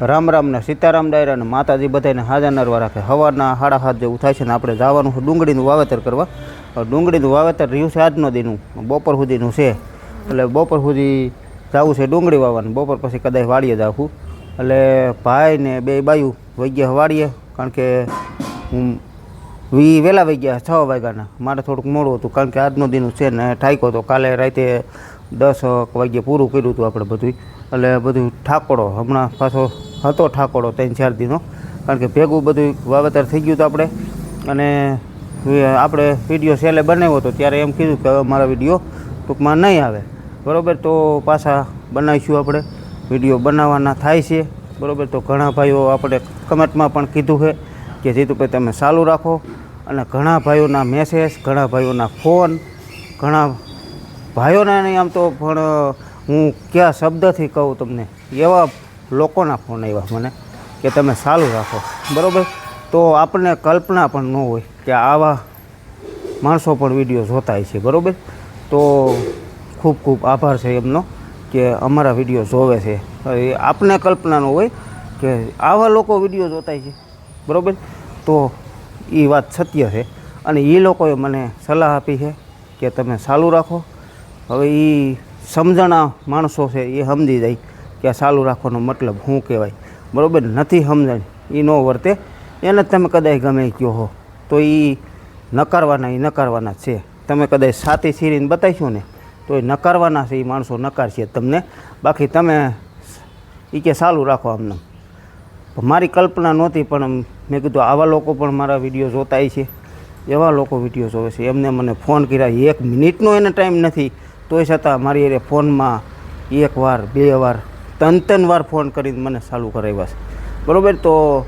રામ રામ ને સીતારામ ડાયરા અને માતાજી બધાને હાજર નરવા રાખે. હવાના હાડા હાથ જેવું થાય છે ને આપણે જવાનું છે ડુંગળીનું વાવેતર કરવા. ડુંગળીનું વાવેતર રહ્યું છે આજનો દીનું બપોર સુધીનું છે. એટલે બપોર સુધી જવું છે ડુંગળી વાવવાનું. બપોર પછી કદાચ વાડીએ જાવું. એટલે ભાઈ ને બે બાયું વૈગ્યા વાળીએ કારણ કે હું વી વહેલા વૈગ્યા છ વાગ્યાના. મારે થોડુંક મોડું હતું. કારણ કે આજનો દિન છે ને ઠાકો તો કાલે રાતે દસ વાગ્યે પૂરું કર્યું હતું આપણે બધું એટલે બધું ઠાકોડો હમણાં પાછો હતો ઠાકોડો ત્રણ ચાર દિનો. કારણ કે ભેગું બધું વાવેતર થઈ ગયું હતું આપણે. અને આપણે વીડિયો સેલે બનાવ્યો હતો, ત્યારે એમ કીધું કે હવે મારા વીડિયો ટૂંકમાં નહીં આવે. બરાબર? તો પાછા બનાવીશું આપણે. વીડિયો બનાવવાના થાય છે. બરાબર? તો ઘણા ભાઈઓ આપણે કમેન્ટમાં પણ કીધું છે કે જીતુભાઈ તમે ચાલુ રાખો. અને ઘણા ભાઈઓના મેસેજ ઘણા ભાઈઓના ફોન ઘણા ભાઈઓના નહીં આમ તો પણ હું કયા શબ્દથી કહું તમને? એવા લોકોના ફોન આવ્યા મને કે તમે સારું રાખો. બરાબર? તો આપણને કલ્પના પણ ન હોય કે આવા માણસો પણ વીડિયો જોતા છે, બરાબર? તો ખૂબ ખૂબ આભાર છે એમનો કે અમારા વીડિયો જોવે છે. આપને કલ્પના ન હોય કે આવા લોકો વીડિયો જોતા છે, બરાબર? તો એ વાત સત્ય છે અને એ લોકોએ મને સલાહ આપી છે કે તમે ચાલુ રાખો. હવે એ સમજણા માણસો છે એ સમજી જાય. કે ચાલુ રાખવાનો મતલબ શું કહેવાય. બરાબર? નથી સમજણ. એ ન વર્તે. એને તમે કદાચ ગમે કહો હો. તો એ નકારવાના એ નકારવાના છે. તમે કદાચ સાતી સીરીને બતાવીશું ને, તો એ નકારવાના છે એ માણસો નકારશે તમને. બાકી તમે એ કે ચાલુ રાખો આમને મારી કલ્પના નહોતી, પણ મેં કીધું આવા લોકો પણ મારા વીડિયો જોતા છે. એવા લોકો વીડિયો જોવે છે. એમને મને ફોન કર્યા. એક મિનિટનો એને ટાઈમ નથી. તોય છતાં મારી એ ફોનમાં એક વાર, બે વાર ત્રણ ત્રણ વાર ફોન કરીને મને ચાલુ કરાવ્યા છે. બરાબર? તો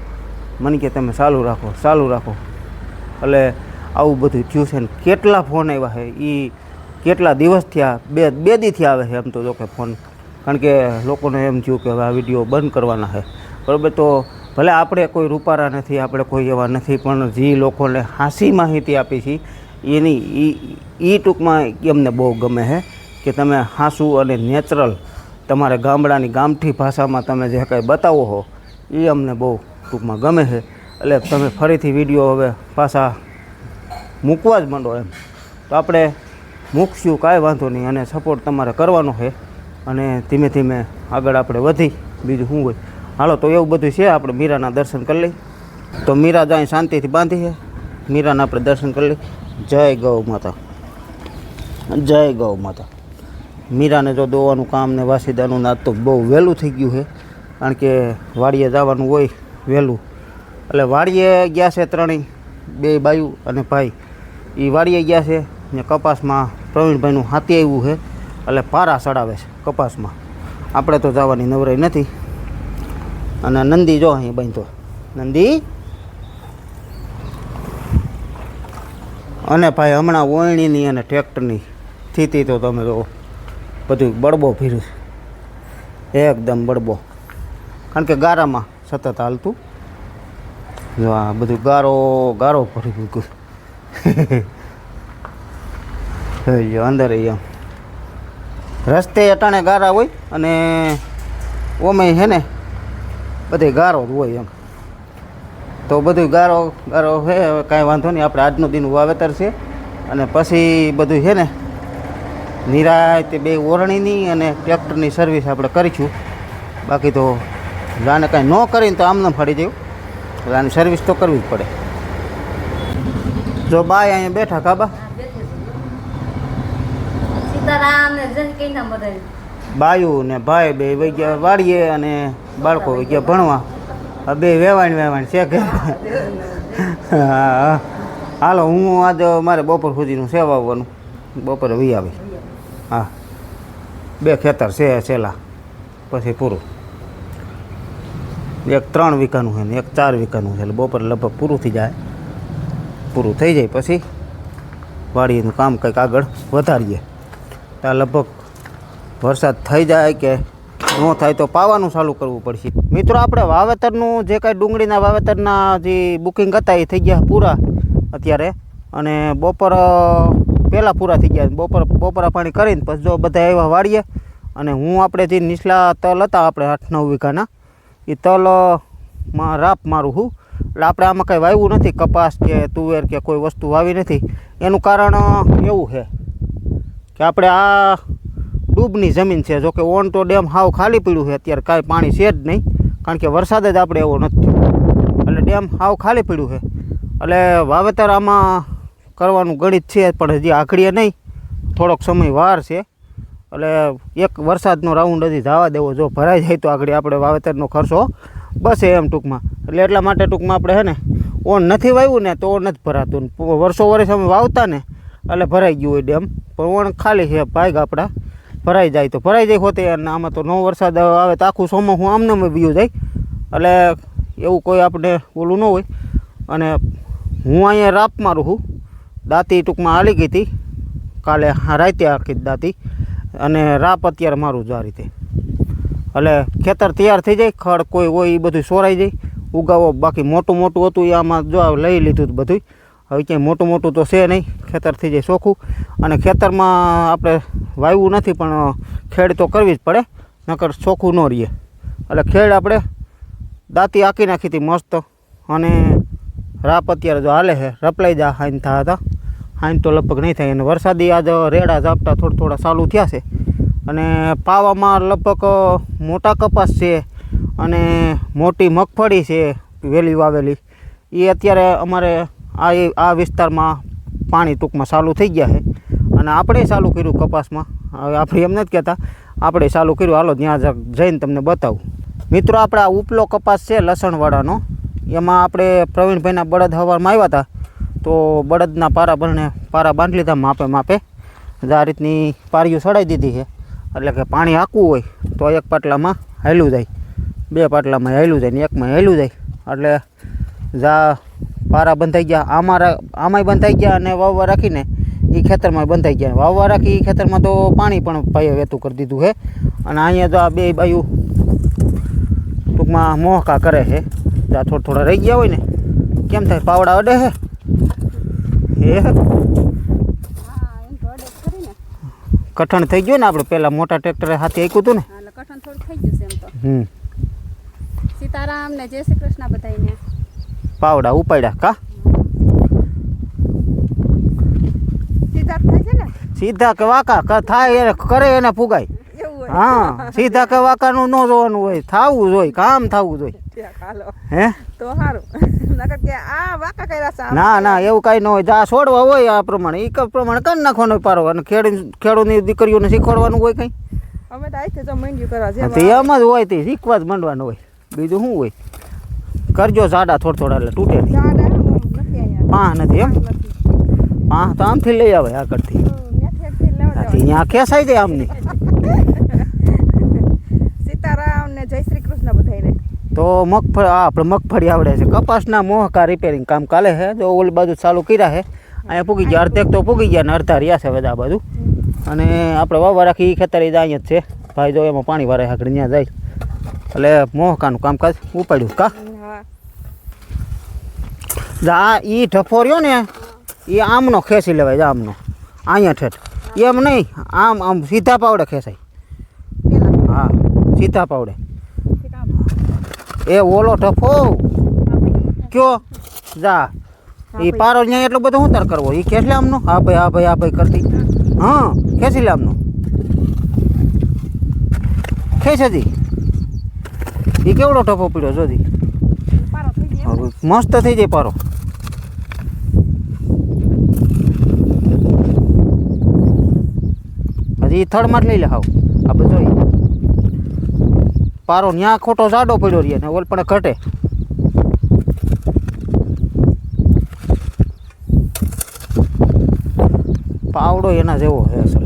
મને કે તમે ચાલુ રાખો ચાલુ રાખો. એટલે આવું બધું થયું છે ને કેટલા ફોન આવ્યા છે? એ કેટલા દિવસ થયા? બે બે દીથી આવે છે એમ તો જો કે ફોન. કારણ કે લોકોને એમ થયું કે હવે આ વીડિયો બંધ કરવાના છે. બરાબર? તો ભલે આપણે કોઈ રૂપારા નથી, આપણે કોઈ એવા નથી, પણ જે લોકોને હાંસી માહિતી આપી છે, એની એ ટૂંકમાં એમને બહુ ગમે છે કે તમે હાંસું અને નેચરલ તમારે ગામડાની ગામઠી ભાષામાં તમે જે કાંઈ બતાવો હો એ અમને બહુ ટૂંકમાં ગમે છે. એટલે તમે ફરીથી વીડિયો હવે પાછા મૂકવા જ માંડો એમ. તો આપણે મૂકશું, કાંઈ વાંધો નહીં, અને સપોર્ટ તમારે કરવાનો છે. અને ધીમે ધીમે આગળ આપણે વધી, બીજું શું હોય. હાલો, તો એવું બધું છે, આપણે મીરાના દર્શન કરી લઈ તો મીરા જાય શાંતિથી બાંધી છે. મીરાના આપણે દર્શન કરી લઈ જય ગૌ માતા. જય ગૌ માતા. મીરાને જો દોવાનું કામ ને વાસીદાનું નાદ તો બહુ વહેલું થઈ ગયું છે. કારણ કે વાડીએ જવાનું હોય વહેલું. એટલે વાડીએ ગયા છે ત્રણેય, બે બાયું અને ભાઈ. એ વાડીએ ગયા છે ને કપાસમાં પ્રવીણભાઈનું હાથી આવ્યું છે. એટલે પારા ચડાવે છે કપાસમાં. આપણે તો જવાની નવરાઈ નથી. અને નંદી જો અહીં બાંધો. નંદી? અને ભાઈ હમણાં ઓયણીની અને ટ્રેક્ટરની સ્થિતિ તો તમે જો બધું બળબો છે. એકદમ બળબો. કારણ કે ગારામાં સતત હાલતું. જો આ બધું ગારો ગારો ફરી જો અંદર એમ રસ્તે અટાણે ગારા હોય અને ઓમે હે ને, બધે ગારો જ હોય એમ. તો બધું ગારો ગારો છે કાંઈ વાંધો નહીં. આપણે આજનું દિન વાવેતર છે. અને પછી બધું છે ને નિરાય તે બે ઓરણીની અને ટ્રેક્ટરની સર્વિસ આપણે કરીશું. બાકી તો રાને કાંઈ ન કરીને તો આમને ફરી જવું રાની સર્વિસ તો કરવી જ પડે. જો બાય અહીંયા બેઠા કાબા બાયુ ને ભાઈ બે વહી ગયા વાળીએ અને બાળકો વહી ગયા ભણવા. આ બે વેવાણ વેવાણ છે કે? હા હાલો હું આજ મારે બપોર સુધીનું સેવા આવવાનું. બપોરે વી આવી હા. બે ખેતર છે છેલ્લા. પછી પૂરું. એક ત્રણ વીઘાનું છે ને એક ચાર વીઘાનું છે એટલે બપોરે લગભગ પૂરું થઈ જાય. પૂરું થઈ જાય પછી વાડીનું કામ કંઈક આગળ વધારીએ. તો લગભગ વરસાદ થઈ જાય કે ન થાય તો પાવાનું ચાલુ કરવું પડશે. મિત્રો, આપણે વાવેતરનું જે કાંઈ ડુંગળીના વાવેતરના જે બુકિંગ હતા એ થઈ ગયા પૂરા અત્યારે. અને બપોર પહેલાં પૂરા થઈ ગયા. બપોર, બપોરા પાણી કરીને પછી જો બધા આવ્યા વાળીએ અને હું આપણે જે નીચલા તલ હતા આપણે આઠ, નવ વીઘાના. એ તલમાં રાપ મારું હું. એટલે આપણે આમાં કાંઈ વાવ્યું નથી. કપાસ કે તુવેર કે કોઈ વસ્તુ વાવી નથી. એનું કારણ એવું છે કે આપણે આ ડૂબની જમીન છે. જોકે ઓન તો ડેમ હાવ ખાલી પડ્યું છે. અત્યારે કાંઈ પાણી છે જ નહીં. કારણ કે વરસાદ જ આપણે એવો નથી એટલે ડેમ હાવ ખાલી પડ્યું છે. એટલે વાવેતર આમાં કરવાનું ગણિત છે, પણ હજી આખડીએ નહીં. થોડોક સમય વાર છે. એટલે એક વરસાદનો રાઉન્ડ હજી જવા દેવો, જો ભરાઈ જાય તો આગળ આપણે વાવેતરનો ખર્ચો બસ એમ ટૂંકમાં. એટલે એટલા માટે ટૂંકમાં આપણે હે ને ઓન નથી વાવ્યું ને તો ઓન નથી ભરાતું. વર્ષો વર્ષ અમે વાવતા ને, એટલે ભરાઈ ગયું હોય ડેમ. પણ ઓણ ખાલી છે, ભાગ આપણા. ભરાઈ જાય તો ભરાઈ જાય હોતે, અને આમાં તો નવો વરસાદ આવે તો આખું સોમાં હું આમને આમ બીયું જાય. એટલે એવું કોઈ આપણે ઓલું ન હોય. અને હું અહીંયા રાપ મારું છું દાંતી ટૂંકમાં હાલી ગઈ હતી. કાલે રાતે આખી દાંતી. અને રાપ અત્યારે મારું જ આ રીતે. એટલે ખેતર તૈયાર થઈ જાય, ખડ કોઈ હોય એ બધું સોરાઈ જાય. ઉગાવો, બાકી મોટું મોટું હતું એ આમાં જો લઈ લીધું બધું હવે ક્યાંય મોટું મોટું તો છે નહીં, ખેતર થઈ જાય ચોખ્ખું. અને ખેતરમાં આપણે વાવવું નથી, પણ ખેડ તો કરવી જ પડે, નકર ચોખ્ખું ન રહીએ. એટલે ખેડ આપણે દાંતી આંકી નાખી હતી મસ્ત. અને રાપ અત્યારે જો હાલે છે. રપલાઈ જા હાઈન થયા હતા. હાઈન તો લગભગ નહીં થાય. અને વરસાદી આજ રેડા ઝાપટા થોડા થોડા ચાલુ થયા છે. અને પાવામાં લગભગ મોટા કપાસ છે અને મોટી મગફળી છે વેલી વાવેલી. એ અત્યારે અમારે આ આ વિસ્તારમાં પાણી ટૂંકમાં ચાલુ થઈ ગયા છે. અને આપણે ચાલુ કર્યું કપાસમાં. હવે આપણે એમ નથી કહેતા. આપણે ચાલુ કર્યું. હાલો, ત્યાં જઈને તમને બતાવું. મિત્રો, આપણે આ ઉપલો કપાસ છે લસણવાળાનો. એમાં આપણે પ્રવીણભાઈના બળદ હવારમાં આવ્યા હતા, તો બળદના પારા ભરણે પારા બાંધી લીધા માપે. માપે આ રીતની પારીઓ ચડાવી દીધી છે. એટલે કે પાણી આકવું હોય તો એક પાટલામાં હાયલું જાય, બે પાટલામાં હાયલું જાય ને એકમાં હાયલું જાય. એટલે જા પારા બંધાઈ ગયા, આમાં આમાંય બંધાઈ ગયા અને વાવવા રાખીને એ ખેતરમાં બંધાઈ ગયા. વાવવા રાખી એ ખેતરમાં તો પાણી પણ ભાઈએ વહેતું કરી દીધું છે. અને અહીંયા તો આ બે બાયું ટૂંકમાં મોહકા કરે છે. જા થોડા થોડા રહી ગયા હોય ને કેમ થાય? પાવડા અડે હે? હે કઠણ થઈ ગયું ને આપણે પહેલાં મોટા ટ્રેક્ટરે હાથી આક્યું હતું ને? કઠણ થોડું થઈ ગયું છે એમ તો. હમ. સીતારામ ને જય શ્રી કૃષ્ણ બધાને પાવડા ઉપાડ્યા કા? સીધા થાય છે ને? સીધા કે વાકા થાય એને કરે એને ફુગાય. હા સીધા કે વાકાનું ન જોવાનું હોય થાવું જોઈએ કામ થવું જોઈએ હે? તો સારું નકર કે આ વાકા કર્યા છે ના ના એવું કાંઈ ન હોય. જા છોડવા હોય આ પ્રમાણે. એ પ્રમાણે કરી નાખવાનો પારો. અને ખેડ ખેડૂતની દીકરીઓને શીખવાડવાનું હોય કંઈ? અમે તો આઈથી જો મંડ્યું કરવા છે તે એમ જ હોય તે શીખવા જ માંડવાનું હોય. બીજું શું હોય? કરજો સાડા થોડા થોડા એટલે તૂટે નહીં. ઝાડ નથી એમ? પાંહ તો આમથી લઈ આવે આગળથી. તો આથી અહીંયા ખેસાઈ જાય આમની સીતારામ ને જય શ્રી કૃષ્ણ બધાને તો મગફળી આપણે મગફળી આવડે છે. કપાસના મોહકા રિપેરિંગ કામ કાલે છે. જો ઓલી બાજુ ચાલુ કર્યા છે. અહીંયા પૂગી ગયા અડધેક તો પૂગી ગયા ને અડધા રહ્યા છે બધા બાજુ. અને આપણે વાવવા રાખી ઈ ખેતર અહીંયા જ છે. ભાઈ જો એમાં પાણી વારે આગળ ત્યાં જાય. એટલે મોહકાનું કામકાજ ઉપાડ્યું કા? હા. જા એ ઢફો રહ્યો ને એ આમનો ખેંચી લેવાય જા આમનો. અહીંયા ઠેઠ. એમ નહીં આમ આમ સીધા પાવડે ખેંચાય. હા સીધા પાવડે. એ ઓલો ઢફો. કયો? જા. એ પારો ત્યાં એટલો બધો હું તાર કરવો? એ કેટલે આમનો? હા ભાઈ હા ભાઈ હા ભાઈ કરતી. હા ખેંચી લે આમનો. ખેંચ હજી. એ કેવડો ઢફો પીડ્યો જોજી? મસ્ત થઈ જાય પારો. હજી થડમાં જ લઈ લે હાવ. આપણે જોઈએ પારો ન્યા ખોટો જાડો પડ્યો રહીએ ને ઓલપણે ઘટે. પાવડો એના જેવો છે અસલ.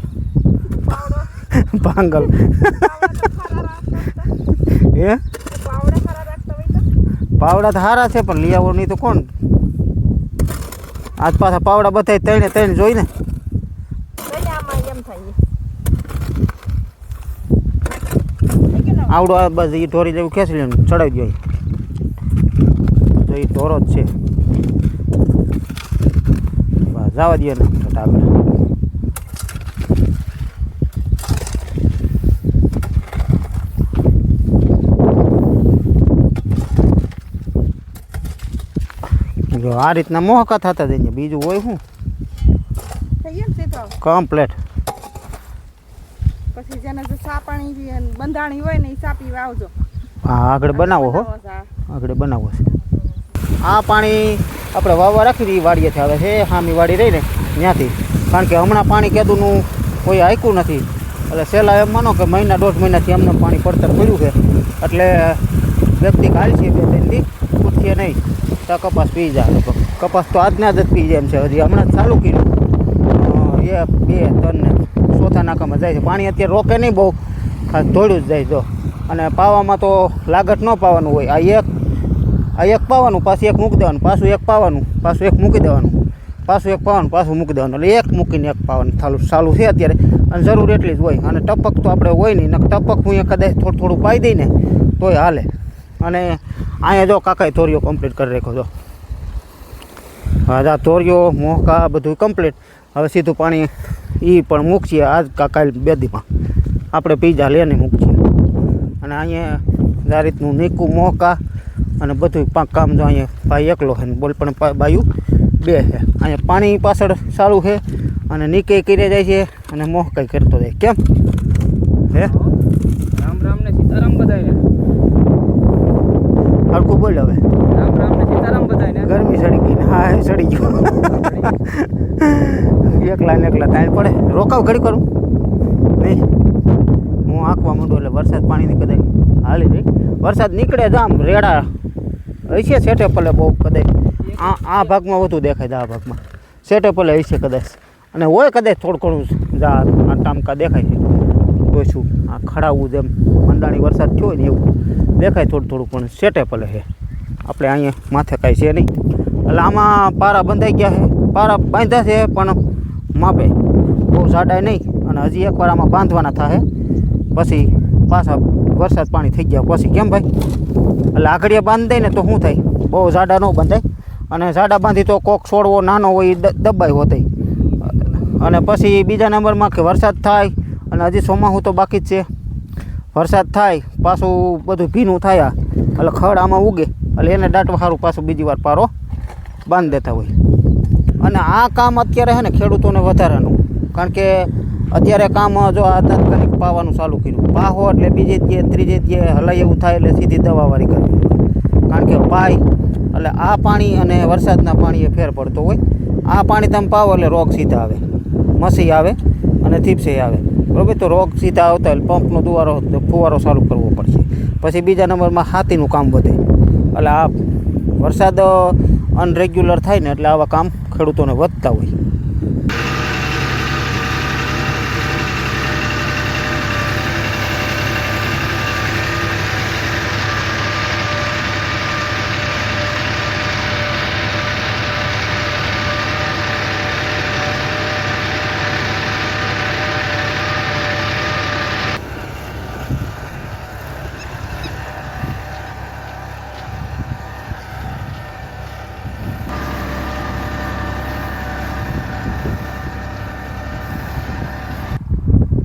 પાવડો પાંગલ પાવડા તો સારા છે, પણ લઈ નહીં તો કોણ? આજ પાછા પાવડા બધાય ત્રણે ત્રણ જોઈને. એમ થાય. આવડો આ બસ એ ઢોરી જેવું ખેંચી લે ચડાવી દો તો એ ઢોરો જ છે. જવા દો ને ટાગડ જો આ રીતના મોહકા થતા જઈને બીજું હોય શું? કમ્પ્લેટ. પછી જેને જે સા પાણી બંધાણી હોય ને એ સાપી વાવજો હા આગળ બનાવો હો. આગળ બનાવો છે. આ પાણી આપણે વાવવા રાખી દઈએ વાડીએથી આવે છે. હામી વાડી રહી ને ત્યાંથી. કારણ કે હમણાં પાણી કેદુનું કોઈ આયકું નથી. એટલે સહેલા એમ માનો કે મહિના દોઢ મહિનાથી એમને પાણી પડતર પડ્યું છે. એટલે વ્યક્તિ કાલ છે બે ત્રણ દી ઉઠીએ નહીં. તો કપાસ પી જાય. કપાસ તો આજના જ પી જાય એમ છે. હજી હમણાં જ ચાલુ કર્યું. એ બે ત્રણ ને ચોથા નાકામાં જાય છે. પાણી અત્યારે રોકે નહીં બહુ. ધોળ્યું જ જાય જો. અને પાવામાં તો લાગત ન પાવાનું હોય. આ એક આ એક પાવાનું, પાછું એક મૂકી દેવાનું, પાછું એક પાવાનું, પાછું એક મૂકી દેવાનું. પાછું એક પાવાનું, પાછું મૂકી દેવાનું. એટલે એક મૂકીને એક પાવાનું ચાલુ ચાલુ છે અત્યારે. અને જરૂર એટલી જ હોય. અને ટપક તો આપણે હોય નહીં. ટપક હું એ કદાચ થોડું થોડું પાઈ દઈને તોય હાલે. અને અહીંયા જો કાકાએ તોરિયો કમ્પ્લીટ કરી રાખ્યો જો. હા તોરીઓ મોકા બધું કમ્પ્લીટ હવે સીધું પાણી એ પણ મૂકીએ આજ કાલ બે દીમાં. આપણે પીઝા લઈને મૂકીએ અને અહીંયા આ રીતનું નીકું મોકા અને બધું પાંચ કામ જો અહીંયા ભાઈ એકલો છે બોલ પણ બાયું બે છે. અહીંયા પાણી પાછળ સારું છે અને નીકે કરી જાય છે અને મોહકાઈ કરતો જાય. કેમ? હે? રામ રામ ને સીતારામ બધાય હરકું બોલ હવે. રામ રામ ને સીતારામ બધાય ગરમી સડી ગઈ ને. હા સડી ગયું. એકલા ને એકલા તાણ પડે. રોકાવ ઘડી કરું. નહીં. હું આંકવા માંડું એટલે વરસાદ પાણીની કદાચ હાલી રહી. વરસાદ નીકળે જ આમ રેડા હશે સેટે પલે બહુ કદાચ. આ આ ભાગમાં વધુ દેખાય આ ભાગમાં. સેટે પલે હશે કદાચ. અને હોય કદાચ થોડું ઘણું જા. આ ટામકા દેખાય છે. ઓછું આ ખડાવું જેમ મંડાણી વરસાદ થયો હોય ને એવું. દેખાય થોડું થોડું, પણ સેટે પલે છે. આપણે અહીંયા માથે કાંઈ છે નહીં. એટલે આમાં પારા બંધાઈ ગયા છે. પારા બાંધ્યા છે, પણ માપે બહુ જાડાય નહીં અને હજી એકવાર આમાં બાંધવાના થાય પછી પાછા વરસાદ પાણી થઈ ગયા પછી કેમ ભાઈ? એટલે આગળીએ બાંધી દે ને તો શું થાય? બહુ જાડા ન બાંધાય. અને જાડા બાંધી તો કોક છોડવો નાનો હોય એ દબાઈ દબાય અને પછી બીજા નંબરમાં કે વરસાદ થાય, અને હજી ચોમાસું તો બાકી જ છે. વરસાદ થાય, પાછું બધું ભીનું થાય. એટલે ખડ આમાં ઉગે. એટલે એને દાટવા સારું પાછું બીજી વાર પારો બાંધી દેતા હોય. અને આ કામ અત્યારે છે ને ખેડૂતોને વધારાનું. કારણ કે અત્યારે કામ જો આ તાત્કાલિક પાવાનું ચાલુ કર્યું. પાહો એટલે બીજે દીએ ત્રીજે દીએ હલાય એવું થાય એટલે સીધી દવાવાળી કરવી કારણ કે પાય, એટલે આ પાણી અને વરસાદના પાણીએ ફેર પડતો હોય. આ પાણી તમે પાવો એટલે રોગ સીધા આવે. મસી આવે અને થીપસે આવે. બરાબર? તો રોગ સીધા આવતા એટલે પંપનો દુવારો, ફુવારો ચાલુ કરવો પડશે. પછી બીજા નંબરમાં હાથીનું કામ વધે. એટલે આ વરસાદ અનરેગ્યુલર થાય ને એટલે આવા કામ ખેડૂતોને વધતા હોય.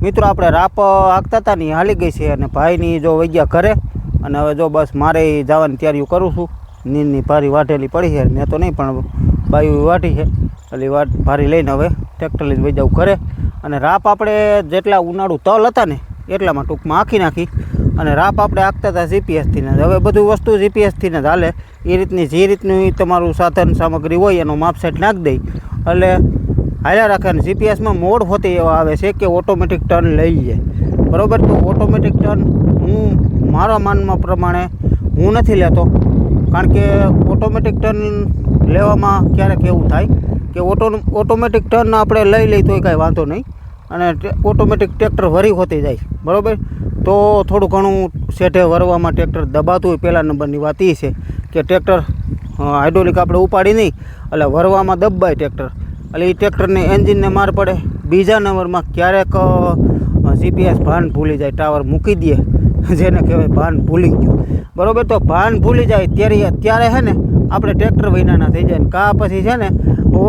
મિત્રો, આપણે રાપ હાંકતા હતા ને હાલી ગઈ છે અને ભાઈની જો વૈગ્યા ઘરે અને હવે જો બસ મારે જવાની તૈયારીઓ કરું છું. નીંદની ભારી વાટેલી પડી છે, મેં તો નહીં પણ બાયું વાટી છે. એટલે વાટ ભારી લઈને હવે ટ્રેક્ટર લઈને વહી જાઉં ઘરે. અને રાપ આપણે જેટલા ઉનાળુ તલ હતા ને એટલામાં ટૂંકમાં આખી નાખી. અને રાપ આપણે આખતા હતા જીપીએસથી ને હવે બધું વસ્તુ જીપીએસથી ને હાલે. એ રીતની જે રીતનું તમારું સાધન સામગ્રી હોય એનું માપસેટ નાખી દઈ એટલે હાલ્યા રાખે અને જીપીએસમાં મોડ હોતી એવા આવે છે કે ઓટોમેટિક ટર્ન લઈ લે. બરાબર? તો ઓટોમેટિક ટર્ન હું મારા માનમાં પ્રમાણે હું નથી લેતો. કારણ કે ઓટોમેટિક ટર્ન લેવામાં ક્યારેક એવું થાય કે ઓટો ઓટોમેટિક ટર્ન આપણે લઈ લઈ તો કાંઈ વાંધો નહીં. અને ઓટોમેટિક ટ્રેક્ટર વરી હોતી જાય. બરાબર? તો થોડું ઘણું શેઠે વરવામાં ટ્રેક્ટર દબાતું હોય પહેલા નંબરની વાત એ છે કે ટ્રેક્ટર હાઇડ્રોલિક આપણે ઉપાડી નહીં, એટલે વરવામાં દબાય ટ્રેક્ટર એટલે એ ટ્રેક્ટરને એન્જિનને માર પડે. બીજા નંબરમાં ક્યારેક જીપીએસ ભાન ભૂલી જાય, ટાવર મૂકી દે. જેને કહેવાય ભાન ભૂલી ગયું. બરાબર? તો ભાન ભૂલી જાય ત્યારે ત્યારે છે ને, આપણે ટ્રેક્ટર વિનાના થઈ જાય ને, કા પછી છે ને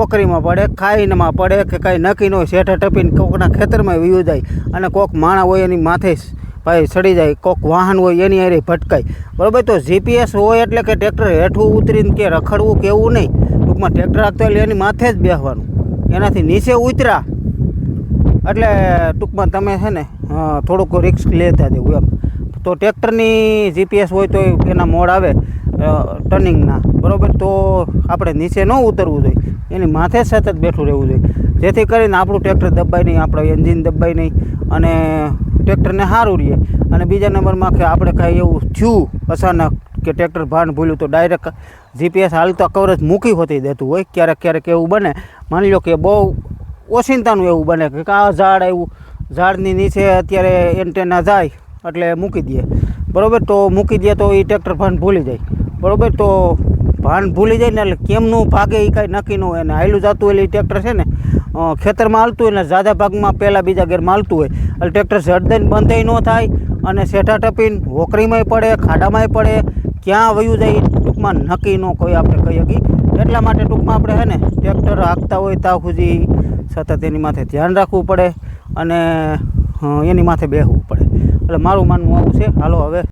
ઓકરીમાં પડે, ખાઈનમાં પડે કે કાંઈ નક્કી ન હોય, શેઠે ટપીને કોકના ખેતરમાં વીયું જાય અને કોક માણા હોય એની માથે ભાઈ સડી જાય, કોક વાહન હોય એની અરે ભટકાય. બરાબર? તો જીપીએસ હોય એટલે કે ટ્રેક્ટર હેઠું ઉતરીને કે રખડવું કેવું નહીં. ટૂંકમાં ટ્રેક્ટર રાખતો એટલે એની માથે જ બેસવાનું એનાથી નીચે ઉતરા. એટલે ટૂંકમાં તમે છે ને થોડુંક રિસ્ક લેતા દેવું એમ. તો ટ્રેક્ટરની જીપીએસ હોય તો એના મોડ આવે ટર્નિંગના. બરાબર? તો આપણે નીચે ન ઉતરવું જોઈએ. એની માથે સતત બેઠું રહેવું જોઈએ. જેથી કરીને આપણું ટ્રેક્ટર દબાય નહીં, આપણું એન્જિન દબાય નહીં, અને ટ્રેક્ટરને સારું રહે. અને બીજા નંબરમાં કે આપણે કાંઈ એવું થયું અચાનક કે ટ્રેક્ટર ભાન ભૂલ્યું તો ડાયરેક્ટ જીપીએસ હાલતો કવરેજ મૂકી હોતી દેતું હોય. ક્યારેક ક્યારેક એવું બને. માની લો કે બહુ ઓચિંતાનું એવું બને કે આ ઝાડ આવ્યું. ઝાડની નીચે અત્યારે એન્ટેના જાય એટલે મૂકી દે. બરાબર? તો મૂકી દે તો એ ટ્રેક્ટર ભાન ભૂલી જાય. બરાબર? તો ભાન ભૂલી જાય ને એટલે કેમનું ભાગે એ કાંઈ નક્કી ન હોય. અને હાયલું જતું હોય એટલે એ ટ્રેક્ટર છે ને ખેતરમાં હાલતું હોય ને ઝાઝા ભાગમાં પહેલાં બીજા ગેરમાં હાલતું હોય. એટલે ટ્રેક્ટર ઝડદઈને બંધાઈ ન થાય અને શેઠા ટપીને હોકરીમાંય પડે, ખાડામાંય પડે. ક્યાં વયું જાય ટૂંકમાં નક્કી ન કોઈ આપણે કહી શકીએ. એટલા માટે ટૂંકમાં આપણે હે ને ટ્રેક્ટર હાંકતા હોય ત્યાં સુધી સતત એની માથે ધ્યાન રાખવું પડે અને એની માથે બેસવું પડે. એટલે મારું માનવું આવું છે. હાલો હવે